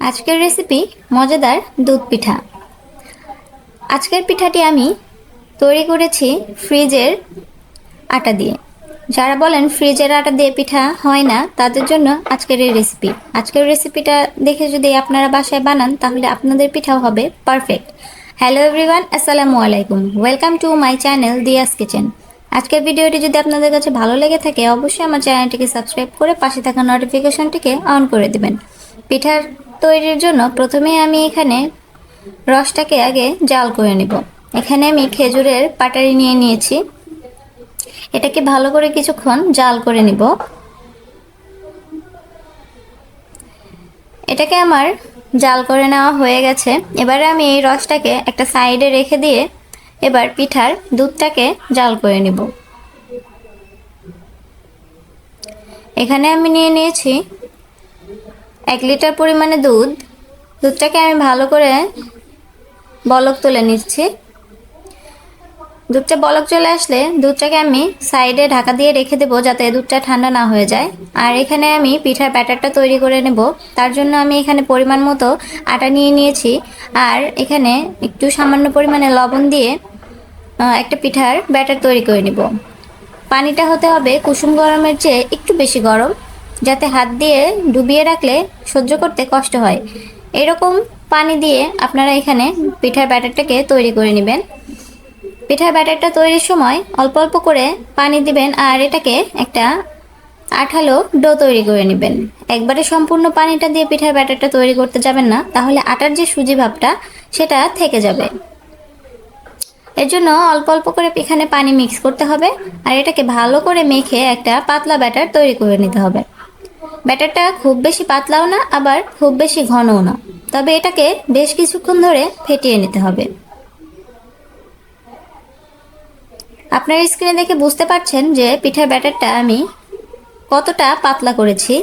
আজকের রেসিপি মজাদার দুধ পিঠা। আজকের পিঠাটি আমি তৈরি করেছি ফ্রিজের আটা দিয়ে। যারা বলেন ফ্রিজের আটা দিয়ে পিঠা হয় না, তাদের জন্য আজকের এই রেসিপি আজকের রেসিপিটা দেখে যদি আপনারা বাসায় বানান, তাহলে আপনাদের পিঠাও হবে পারফেক্ট হ্যালো এভরিওয়ান আসসালামু আলাইকুম। Welcome to my channel Diya's kitchen আজকের ভিডিওটি যদি আপনাদের কাছে ভালো লেগে থাকে, অবশ্যই আমার চ্যানেলটিকে সাবস্ক্রাইব করে পাশে থাকা নোটিফিকেশনটিকে অন করে দেবেন। পিঠার তৈরির জন্য প্রথমেই আমি এখানে রসটাকে আগে জাল করে নেব। এখানে আমি খেজুরের পাটারি নিয়ে নিয়েছি। এটাকে ভালো করে কিছুক্ষণ জাল করে নিব। এটাকে আমার জাল করে নেওয়া হয়ে গেছে। এবারে আমি এই রসটাকে একটা সাইডে রেখে দিয়ে এবার পিঠার দুধটাকে জাল করে নিব। এখানে আমি নিয়ে নিয়েছি এক লিটার পরিমাণে দুধ। দুধটাকে আমি ভালো করে বলক তুলে নিচ্ছি। দুধটা বলক চলে আসলে দুধটাকে আমি সাইডে ঢাকা দিয়ে রেখে দেবো যাতে দুধটা ঠান্ডা না হয়ে যায়। আর এখানে আমি পিঠার ব্যাটারটা তৈরি করে নেব। তার জন্য আমি এখানে পরিমাণ মতো আটা নিয়ে নিয়েছি। আর এখানে একটু সামান্য পরিমাণে লবণ দিয়ে একটা পিঠার ব্যাটার তৈরি করে নেব। পানিটা হতে হবে কুসুম গরমের চেয়ে একটু বেশি গরম। যাতে হাত দিয়ে ডুবিয়ে রাখলে সহ্য করতে কষ্ট হয়। এরকম পানি দিয়ে আপনারা এখানে পিঠার ব্যাটারটাকে তৈরি করে নেবেন। পিঠার ব্যাটারটা তৈরির সময় অল্প অল্প করে পানি দিবেন আর এটাকে একটা আঠালো ডো তৈরি করে নেবেন। একবারে সম্পূর্ণ পানিটা দিয়ে পিঠার ব্যাটারটা তৈরি করতে যাবেন না, তাহলে আটার যে সুজি ভাবটা সেটা থেকে যাবে। এর জন্য অল্প অল্প করে এখানে পানি মিক্স করতে হবে আর এটাকে ভালো করে মেখে একটা পাতলা ব্যাটার তৈরি করে নিতে হবে। ব্যাটারটা খুব বেশি পাতলাও না, আবার খুব বেশি ঘনও না। তবে এটাকে বেশ কিছুক্ষণ ধরে ফেটিয়ে নিতে হবে। আপনার স্ক্রিনে দেখে বুঝতে পারছেন যে পিঠার ব্যাটারটা আমি কতটা পাতলা করেছি।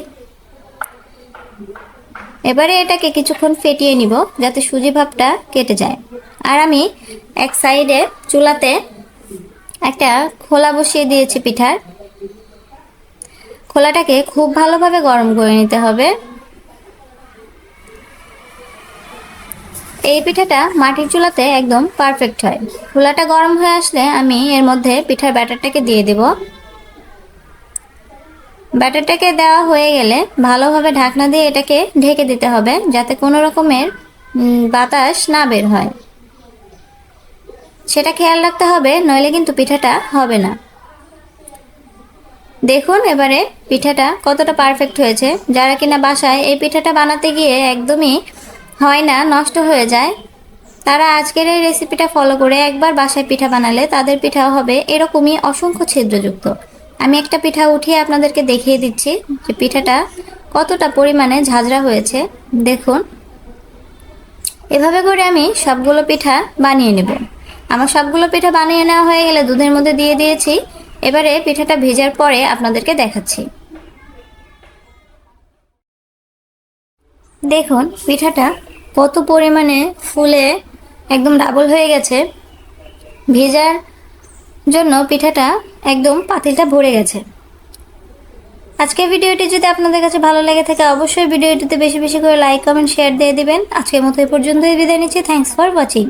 এবারে এটাকে কিছুক্ষণ ফেটিয়ে নিব যাতে সুজি ভাবটা কেটে যায়। আর আমি এক সাইডে চুলাতে একটা খোলা বসিয়ে দিয়েছি পিঠার। খোলাটাকে খুব ভালোভাবে গরম করে নিতে হবে। এই পিঠাটা মাটির চুলাতে একদম পারফেক্ট হয়। খোলাটা গরম হয়ে আসলে আমি এর মধ্যে পিঠার ব্যাটারটাকে দিয়ে দেব। ব্যাটারটাকে দেওয়া হয়ে গেলে ভালোভাবে ঢাকনা দিয়ে এটাকে ঢেকে দিতে হবে যাতে কোনো রকমের বাতাস না বের হয়। সেটা খেয়াল রাখতে হবে, নইলে কিন্তু পিঠাটা হবে না। দেখুন এবারে পিঠাটা কতটা পারফেক্ট হয়েছে। যারা কিনা বাসায় এই পিঠাটা বানাতে গিয়ে একদমই হয় না, নষ্ট হয়ে যায়, তারা আজকের এই রেসিপিটা ফলো করে একবার বাসায় পিঠা বানালে তাদের পিঠাও হবে এরকমই অসংখ্য ছিদ্রযুক্ত। আমি একটা পিঠা উঠিয়ে আপনাদেরকে দেখিয়ে দিচ্ছি যে পিঠাটা কতটা পরিমাণে ঝাঁঝরা হয়েছে। দেখুন। এভাবে করে আমি সবগুলো পিঠা বানিয়ে নেব। আমার সবগুলো পিঠা বানিয়ে নেওয়া হয়ে গেলে দুধের মধ্যে দিয়ে দিয়েছি এবারে পিঠাটা ভেজার পরে আপনাদেরকে দেখাচ্ছি। দেখুন, পিঠাটা কত পরিমাণে ফুলে একদম ডাবল হয়ে গেছে। ভেজার জন্য পিঠাটা একদম পাতিলটা ভরে গেছে। আজকের ভিডিওটি যদি আপনাদের কাছে ভালো লেগে থাকে, অবশ্যই ভিডিওটিতে বেশি বেশি করে লাইক কমেন্ট শেয়ার দিয়ে দিবেন। আজকের মতো এ পর্যন্তই বিদায় নিচ্ছি। Thanks for watching